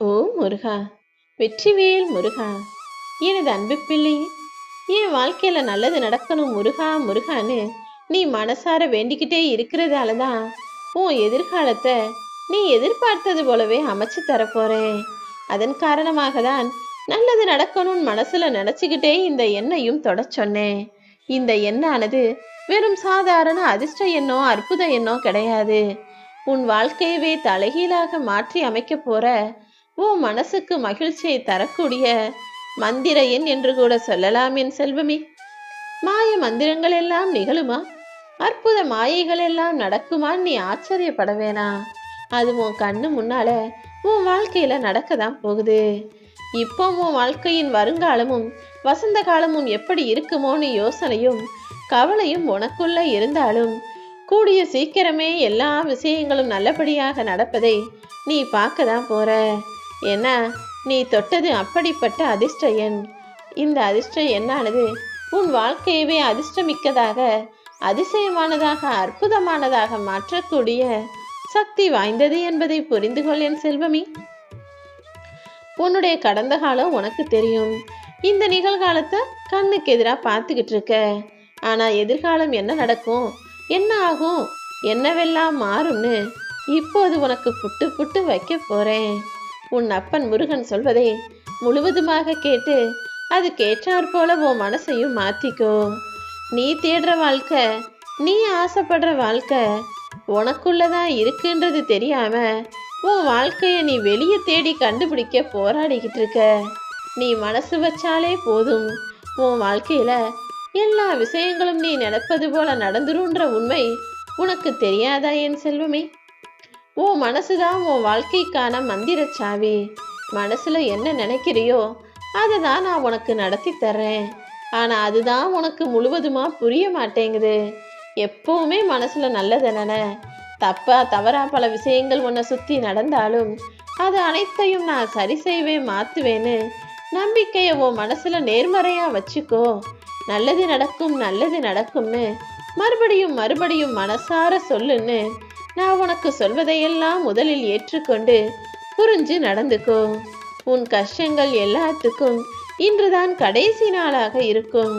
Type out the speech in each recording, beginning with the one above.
ஓ முருகா வெற்றிவேல் முருகா எனது அன்பு பிள்ளை என் வாழ்க்கையில் நல்லது நடக்கணும் முருகா முருகான்னு நீ மனசார வேண்டிக்கிட்டே இருக்கிறதால தான் உன் எதிர்காலத்தை நீ எதிர்பார்த்தது போலவே அமைச்சு தரப்போறேன் அதன் காரணமாக தான் நல்லது நடக்கணும்னு மனசுல நினைச்சுக்கிட்டே இந்த எண்ணையும் தொட சொன்னேன். இந்த எண்ணானது வெறும் சாதாரண அதிர்ஷ்ட எண்ணோ அற்புத எண்ணோ கிடையாது. உன் வாழ்க்கையவே தலைகீழாக மாற்றி அமைக்க போற உன் மனசுக்கு மகிழ்ச்சியை தரக்கூடிய மந்திர எண் என்று கூட சொல்லலாம் என் செல்வமே. மாய மந்திரங்கள் எல்லாம் நிகழுமா? அற்புத மாயைகள் எல்லாம் நடக்குமான்னு நீ ஆச்சரியப்பட வேணாம் அது உன் கண்ணு முன்னால உன் வாழ்க்கையில நடக்க தான் போகுது. இப்போ உன் வாழ்க்கையின் வருங்காலமும் வசந்த காலமும் எப்படி இருக்குமோன்னு யோசனையும் கவலையும் உனக்குள்ள இருந்தாலும் கூடிய சீக்கிரமே எல்லா விஷயங்களும் நல்லபடியாக நடப்பதை நீ பார்க்க தான் போற. ஏன்னா நீ தொட்டது அப்படிப்பட்ட அதிர்ஷ்ட எண். இந்த அதிர்ஷ்ட எண்ணானது உன் வாழ்க்கையவே அதிர்ஷ்டமிக்கதாக அதிசயமானதாக அற்புதமானதாக மாற்றக்கூடிய சக்தி வாய்ந்தது என்பதை புரிந்து கொள் என் செல்வமே. உன்னுடைய கடந்த காலம் உனக்கு தெரியும். இந்த நிகழ்காலத்தை கண்ணுக்கு எதிராக பார்த்துக்கிட்டு இருக்க. ஆனா எதிர்காலம் என்ன நடக்கும்? என்ன ஆகும்? என்னவெல்லாம் மாறும்னு இப்போது உனக்கு புட்டு புட்டு வைக்க போறேன். உன் அப்பன் முருகன் சொல்வதை முழுவதுமாக கேட்டு அது கேட்டாற் போல உன் மனசையும் மாத்திக்கோ. நீ தேடுற வாழ்க்கை நீ ஆசைப்படுற வாழ்க்கை உனக்குள்ளதான் இருக்குன்றது தெரியாம உன் வாழ்க்கைய நீ வெளியே தேடி கண்டுபிடிக்க போராடிக்கிட்டு இருக்க. நீ மனசு வச்சாலே போதும். உன் வாழ்க்கையில எல்லா விஷயங்களும் நீ நினைப்பது போல நடந்துருன்ற உண்மை உனக்கு தெரியாதா என் செல்வமே? உன் மனசுதான் உன் வாழ்க்கைக்கான மந்திர சாவி. மனசுல என்ன நினைக்கிறியோ அதை தான் நான் உனக்கு நடத்தி தர்றேன். ஆனா அதுதான் உனக்கு முழுவதுமா புரிய மாட்டேங்குது. எப்பவுமே மனசுல நல்லது என்னென்ன தப்பா தவறா பல விஷயங்கள் உன்னை சுத்தி நடந்தாலும் அது அனைத்தையும் நான் சரி செய்வேன் மாத்துவேன்னு நம்பிக்கையை உன் மனசுல நேர்மறையா வச்சுக்கோ. நல்லது நடக்கும் நல்லது நடக்கும்னு மறுபடியும் மறுபடியும் மனசார சொல்லுன்னு நான் உனக்கு சொல்வதையெல்லாம் முதலில் ஏற்றுக்கொண்டு புரிஞ்சு நடந்துக்கோ. உன் கஷ்டங்கள் எல்லாத்துக்கும் இன்றுதான் கடைசி நாளாக இருக்கும்.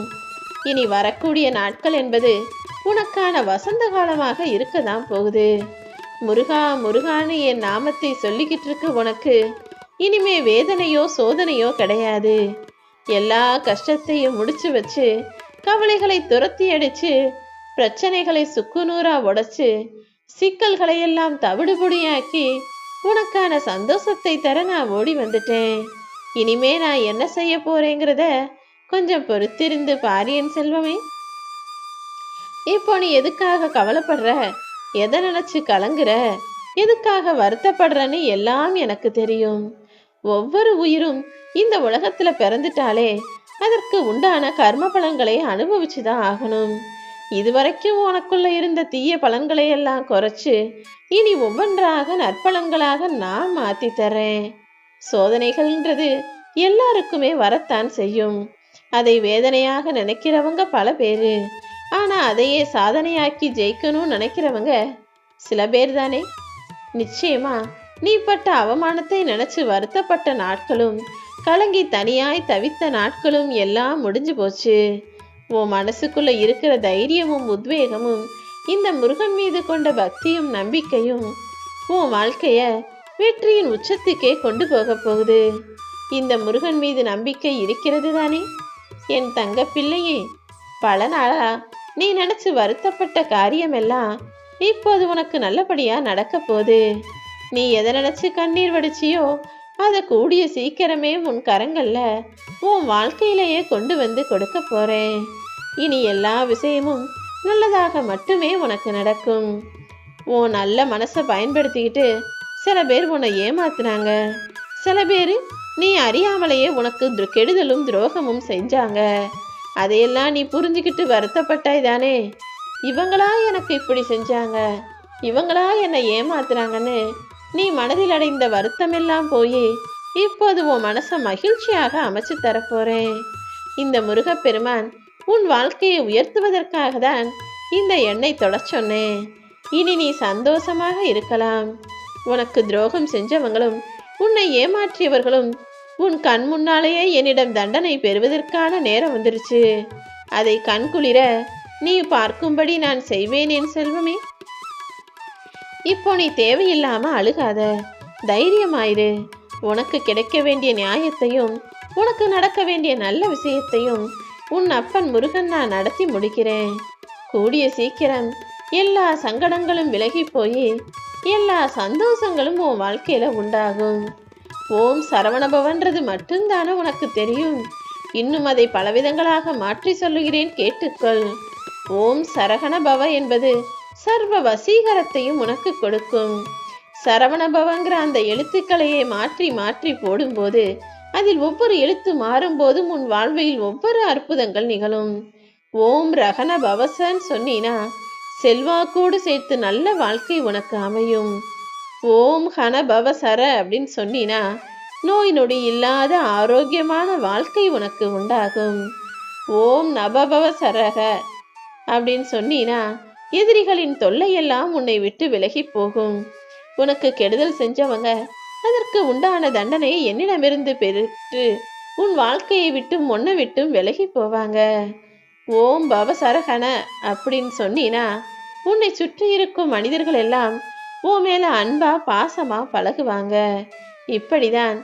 இனி வரக்கூடிய நாட்கள் என்பது உனக்கான வசந்த காலமாக இருக்கதான் போகுது. முருகா முருகான்னு என் நாமத்தை சொல்லிக்கிட்டு இருக்க உனக்கு. இனிமே வேதனையோ சோதனையோ கிடையாது. எல்லா கஷ்டத்தையும் முடிச்சு வச்சு கவலைகளை துரத்தி அடிச்சு பிரச்சனைகளை சுக்குநூறா உடைச்சு சிக்கல்களை எல்லாம் தவிடுபொடியாக்கி உனக்கான சந்தோஷத்தை தர நான் ஓடி வந்துட்டேன். இனிமே நான் என்ன செய்ய போறேங்கிறத கொஞ்சம் பொறுத்திருந்து பாரியன் செல்வமே. இப்போ நீ எதுக்காக கவலைப்படுற? எதை நினைச்சு கலங்குற? எதுக்காக வருத்தப்படுறன்னு எல்லாம் எனக்கு தெரியும். ஒவ்வொரு உயிரும் இந்த உலகத்துல பிறந்துட்டாலே அதற்கு உண்டான கர்ம பலன்களை அனுபவிச்சுதான் ஆகணும். இதுவரைக்கும் உனக்குள்ள இருந்த தீய பலன்களை எல்லாம் குறைச்சு இனி ஒவ்வொன்றாக நற்பலன்களாக நான் மாத்தி தர்றேன். சோதனைகள்ன்றது எல்லாருக்குமே வரத்தான் செய்யும். அதை வேதனையாக நினைக்கிறவங்க பல பேரு. ஆனா அதையே சாதனையாக்கி ஜெயிக்கணும்னு நினைக்கிறவங்க சில பேர் தானே நிச்சயமா நீ பட்ட அவமானத்தை நினைச்சு வருத்தப்பட்ட நாட்களும் கலங்கி தனியாய் தவித்த நாட்களும் எல்லாம் முடிஞ்சு போச்சு. உன் மனசுக்குள்ள இருக்கிற தைரியமும் உத்வேகமும் இந்த முருகன் மீது கொண்ட பக்தியும் நம்பிக்கையும் உன் வாழ்க்கைய வெற்றியின் உச்சத்துக்கே கொண்டு போக போகுது. இந்த முருகன் மீது நம்பிக்கை இருக்கிறது தானே என் தங்க பிள்ளையே பல நாளா நீ நினைச்சு வருத்தப்பட்ட காரியமெல்லாம் இப்போது உனக்கு நல்லபடியா நடக்க போகுது. நீ எதை நினைச்சு கண்ணீர் வடிச்சியோ அதை கூடிய சீக்கிரமே உன் கரங்கள்ல உன் வாழ்க்கையிலேயே கொண்டு வந்து கொடுக்க போறேன். இனி எல்லா விஷயமும் நல்லதாக மட்டுமே உனக்கு நடக்கும். உன் நல்ல மனசை பயன்படுத்திக்கிட்டு சில பேர் உன்னை ஏமாத்துனாங்க. சில பேர் நீ அறியாமலேயே உனக்கு கெடுதலும் துரோகமும் செஞ்சாங்க. அதையெல்லாம் நீ புரிஞ்சுக்கிட்டு வருத்தப்பட்டாய் தானே இவங்களா எனக்கு இப்படி செஞ்சாங்க? இவங்களா என்னை ஏமாத்துறாங்கன்னு நீ மனதில் அடைந்த வருத்தமெல்லாம் போய் இப்போது உன் மனசை மகிழ்ச்சியாக அமைச்சு தரப்போறேன் இந்த முருகப்பெருமான் உன் வாழ்க்கையை உயர்த்துவதற்காக தான் இந்த எண்ணெய் தொடச் சொன்னேன் இனி நீ சந்தோஷமாக இருக்கலாம். உனக்கு துரோகம் செஞ்சவங்களும் உன்னை ஏமாற்றியவர்களும் உன் கண் முன்னாலேயே என்னிடம் தண்டனை பெறுவதற்கான நேரம் வந்துருச்சு. அதை கண்குளிர நீ பார்க்கும்படி நான் செய்வேன் என் செல்வமே. இப்போ நீ தேவையில்லாம அழுகாத. தைரியமாயிரு. உனக்கு கிடைக்க வேண்டிய நியாயத்தையும் உனக்கு நடக்க வேண்டிய நல்ல விஷயத்தையும் உன் அப்பன் முருகன் நான் நடத்தி முடிக்கிறேன். கூடிய சீக்கிரம் எல்லா சங்கடங்களும் விலகி போய் எல்லா சந்தோஷங்களும் உன் வாழ்க்கையில உண்டாகும். ஓம் சரவணபவன்றது மட்டும்தானே உனக்கு தெரியும். இன்னும் அதை பலவிதங்களாக மாற்றி சொல்லுகிறேன் கேட்டுக்கொள். ஓம் சரகணபவ என்பது சர்வ வசீகரத்தையும் உனக்கு கொடுக்கும். சரவணபவங்கிற அந்த எழுத்துக்களையே மாற்றி மாற்றி போடும்போது அதில் ஒவ்வொரு எழுத்து மாறும்போதும் உன் வாழ்வில் ஒவ்வொரு அற்புதங்கள் நிகழும். ஓம் ரகண பவசன் சொன்னினா செல்வாக்கோடு சேர்த்து நல்ல வாழ்க்கை உனக்கு அமையும். ஓம் ஹன பவசர அப்படின்னு சொன்னினா நோய் நொடி இல்லாத ஆரோக்கியமான வாழ்க்கை உனக்கு உண்டாகும். ஓம் நபபவ சரக அப்படின்னு சொன்னினா எதிரிகளின் தொல்லையெல்லாம் உன்னை விட்டு விலகி போகும். உனக்கு கெடுதல் செஞ்சவங்க அதற்கு உண்டான தண்டனையை என்னிடமிருந்து பெற்று உன் வாழ்க்கையை விட்டும் ஒன்ன விட்டும் விலகி போவாங்க. ஓம் பவசரகன அப்படின்னு சொன்னினா உன்னை சுற்றி இருக்கும் மனிதர்கள் எல்லாம் உன் மேல அன்பா பாசமா பழகுவாங்க. இப்படிதான்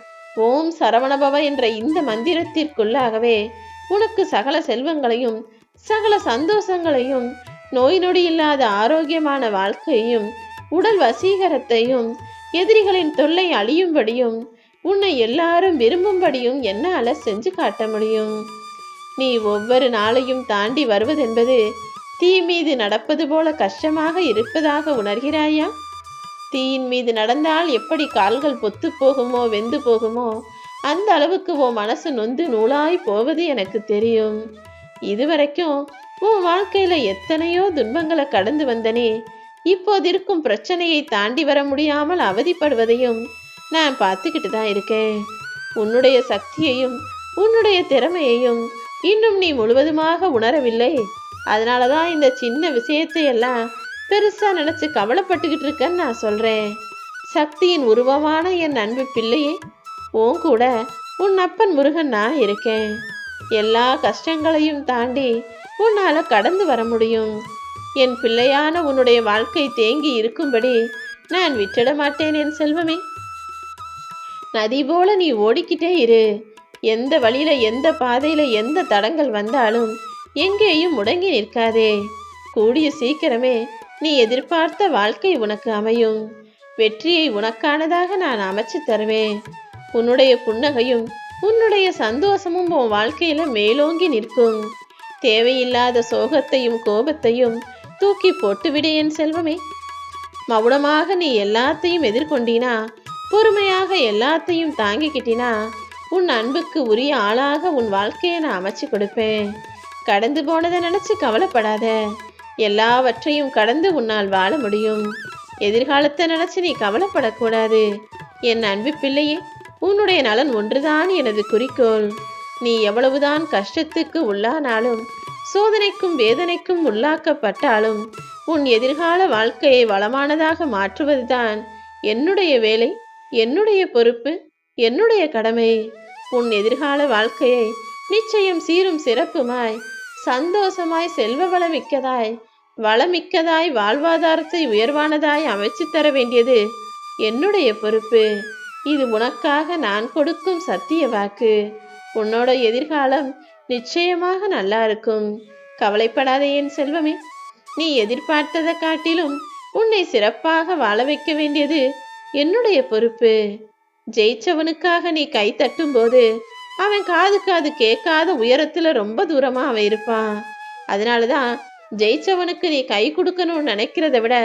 ஓம் சரவணபவ என்ற இந்த மந்திரத்திற்குள்ளாகவே உனக்கு சகல செல்வங்களையும் சகல சந்தோஷங்களையும் நோய் நொடி இல்லாத ஆரோக்கியமான வாழ்க்கையையும் உடல் வசீகரத்தையும் எதிரிகளின் தொல்லை அழியும்படியும் உன்னை எல்லாரும் விரும்பும்படியும் என்னால செஞ்சு காட்ட முடியும். நீ ஒவ்வொரு நாளையும் தாண்டி வருவதென்பது தீ மீது நடப்பது போல கஷ்டமாக இருப்பதாக உணர்கிறாயா? தீயின் மீது நடந்தால் எப்படி கால்கள் பொத்து போகுமோ வெந்து போகுமோ அந்த அளவுக்கு உன் மனசு நொந்து நூலாய் போவது எனக்கு தெரியும். இதுவரைக்கும் உன் வாழ்க்கையில எத்தனையோ துன்பங்களை கடந்து வந்தனே. இப்போது இருக்கும் பிரச்சனையை தாண்டி வர முடியாமல் அவதிப்படுவதையும் நான் பார்த்துக்கிட்டு தான் இருக்கேன். உன்னுடைய சக்தியையும் உன்னுடைய திறமையையும் இன்னும் நீ முழுவதுமாக உணரவில்லை. அதனால தான் இந்த சின்ன விஷயத்தையெல்லாம் பெருசாக நினச்சி கவலைப்பட்டுக்கிட்டு இருக்கேன்னு நான் சொல்கிறேன் சக்தியின் உருவமான என் அன்பு பிள்ளையே உன் கூட உன் அப்பன் முருகன் நான் இருக்கேன். எல்லா கஷ்டங்களையும் தாண்டி உன்னால கடந்து வர முடியும். என் பிள்ளையான உன்னுடைய வாழ்க்கை தேங்கி இருக்கும்படி நான் விட்டுட மாட்டேன் என் செல்வமே. நதி போல நீ ஓடிக்கிட்டே இரு. எந்த வழியில எந்த பாதையில எந்த தடங்கள் வந்தாலும் எங்கேயும் முடங்கி நிற்காதே. கூடிய சீக்கிரமே நீ எதிர்பார்த்த வாழ்க்கை உனக்கு அமையும். வெற்றியை உனக்கானதாக நான் அமைச்சு தருவேன். உன்னுடைய புன்னகையும் உன்னுடைய சந்தோஷமும் உன் வாழ்க்கையில மேலோங்கி நிற்கும். தேவையில்லாத சோகத்தையும் கோபத்தையும் தூக்கி போட்டுவிடு என் செல்வமே. மௌனமாக நீ எல்லாத்தையும் எதிர்கொண்டினா பொறுமையாக எல்லாத்தையும் தாங்கிக்கிட்டினா உன் அன்புக்கு உரிய ஆளாக உன் வாழ்க்கையை நான் அமைச்சு கொடுப்பேன். கடந்து போனதை நினைச்சு கவலைப்படாத. எல்லாவற்றையும் கடந்து உன்னால் வாழ முடியும். எதிர்காலத்தை நினைச்சு நீ கவலைப்படக்கூடாது. என் அன்பு பிள்ளையே உன்னுடைய நலன் ஒன்றுதான் எனது குறிக்கோள். நீ எவ்வளவுதான் கஷ்டத்துக்கு உள்ளானாலும் சோதனைக்கும் வேதனைக்கும் உள்ளாக்கப்பட்டாலும் உன் எதிர்கால வாழ்க்கையை வளமானதாக மாற்றுவதுதான் என்னுடைய வேலை என்னுடைய பொறுப்பு என்னுடைய கடமை. உன் எதிர்கால வாழ்க்கையை நிச்சயம் சீரும் சிறப்புமாய் சந்தோஷமாய் செல்வ வளமிக்கதாய் வளமிக்கதாய் வாழ்வாதாரத்தை உயர்வானதாய் அமைச்சு தர வேண்டியது என்னுடைய பொறுப்பு. இது உனக்காக நான் கொடுக்கும் சத்திய வாக்கு. உன்னோட எதிர்காலம் நிச்சயமாக நல்லா இருக்கும். கவலைப்படாதே என் செல்வமே. நீ எதிர்பார்த்ததை காட்டிலும் உன்னை சிறப்பாக வாழ வைக்க வேண்டியது என்னுடைய பொறுப்பு. ஜெயிச்சவனுக்காக நீ கை தட்டும் போது அவன் காது காது கேட்காத உயரத்துல ரொம்ப தூரமா அவன் இருப்பான். அதனாலதான் ஜெயிச்சவனுக்கு நீ கை கொடுக்கணும்னு நினைக்கிறத விட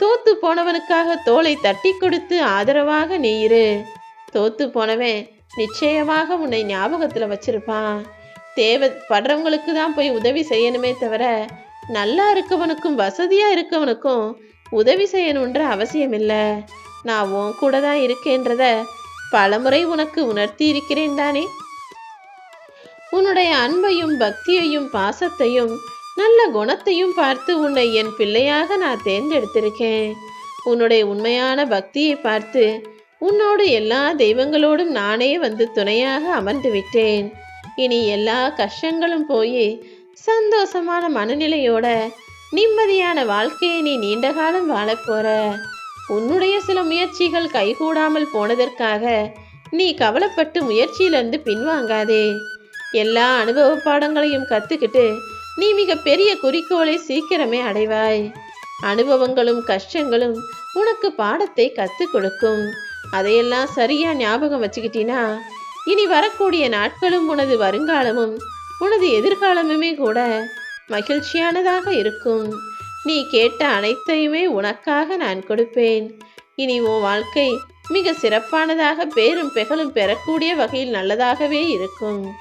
தோத்து போனவனுக்காக தோலை தட்டி கொடுத்து ஆதரவாக நீ இரு. தோத்து போனவன் நிச்சயமாக உன்னை ஞாபகத்தில் வச்சிருப்பான். தேவைப்படுறவங்களுக்கு தான் போய் உதவி செய்யணுமே தவிர நல்லா இருக்கவனுக்கும் வசதியாக இருக்கவனுக்கும் உதவி செய்யணுன்ற அவசியம் இல்லை. நான் உன் கூட தான் இருக்கேன்றத பலமுறை உனக்கு உணர்த்தி இருக்கிறேன் தானே? உன்னுடைய அன்பையும் பக்தியையும் பாசத்தையும் நல்ல குணத்தையும் பார்த்து உன்னை என் பிள்ளையாக நான் தேர்ந்தெடுத்திருக்கேன். உன்னுடைய உண்மையான பக்தியை பார்த்து உன்னோடு எல்லா தெய்வங்களோடும் நானே வந்து துணையாக அமர்ந்து விட்டேன். இனி எல்லா கஷ்டங்களும் போய் சந்தோஷமான மனநிலையோட நிம்மதியான வாழ்க்கையை நீ நீண்ட காலம் வாழப்போற உன்னுடைய சில முயற்சிகள் கைகூடாமல் போனதற்காக நீ கவலைப்பட்டு முயற்சியிலிருந்து பின்வாங்காதே. எல்லா அனுபவ பாடங்களையும் கத்துக்கிட்டு நீ மிக பெரிய குறிக்கோளை சீக்கிரமே அடைவாய். அனுபவங்களும் கஷ்டங்களும் உனக்கு பாடத்தை கற்றுக் கொடுக்கும். அதையெல்லாம் சரியா ஞாபகம் வச்சுக்கிட்டீனா இனி வரக்கூடிய நாட்களும் உனது வருங்காலமும் உனது எதிர்காலமுமே கூட மகிழ்ச்சியானதாக இருக்கும். நீ கேட்ட அனைத்தையுமே உனக்காக நான் கொடுப்பேன். இனி உன் வாழ்க்கை மிக சிறப்பானதாக பேரும் பெகலும் பெறக்கூடிய வகையில் நல்லதாகவே இருக்கும்.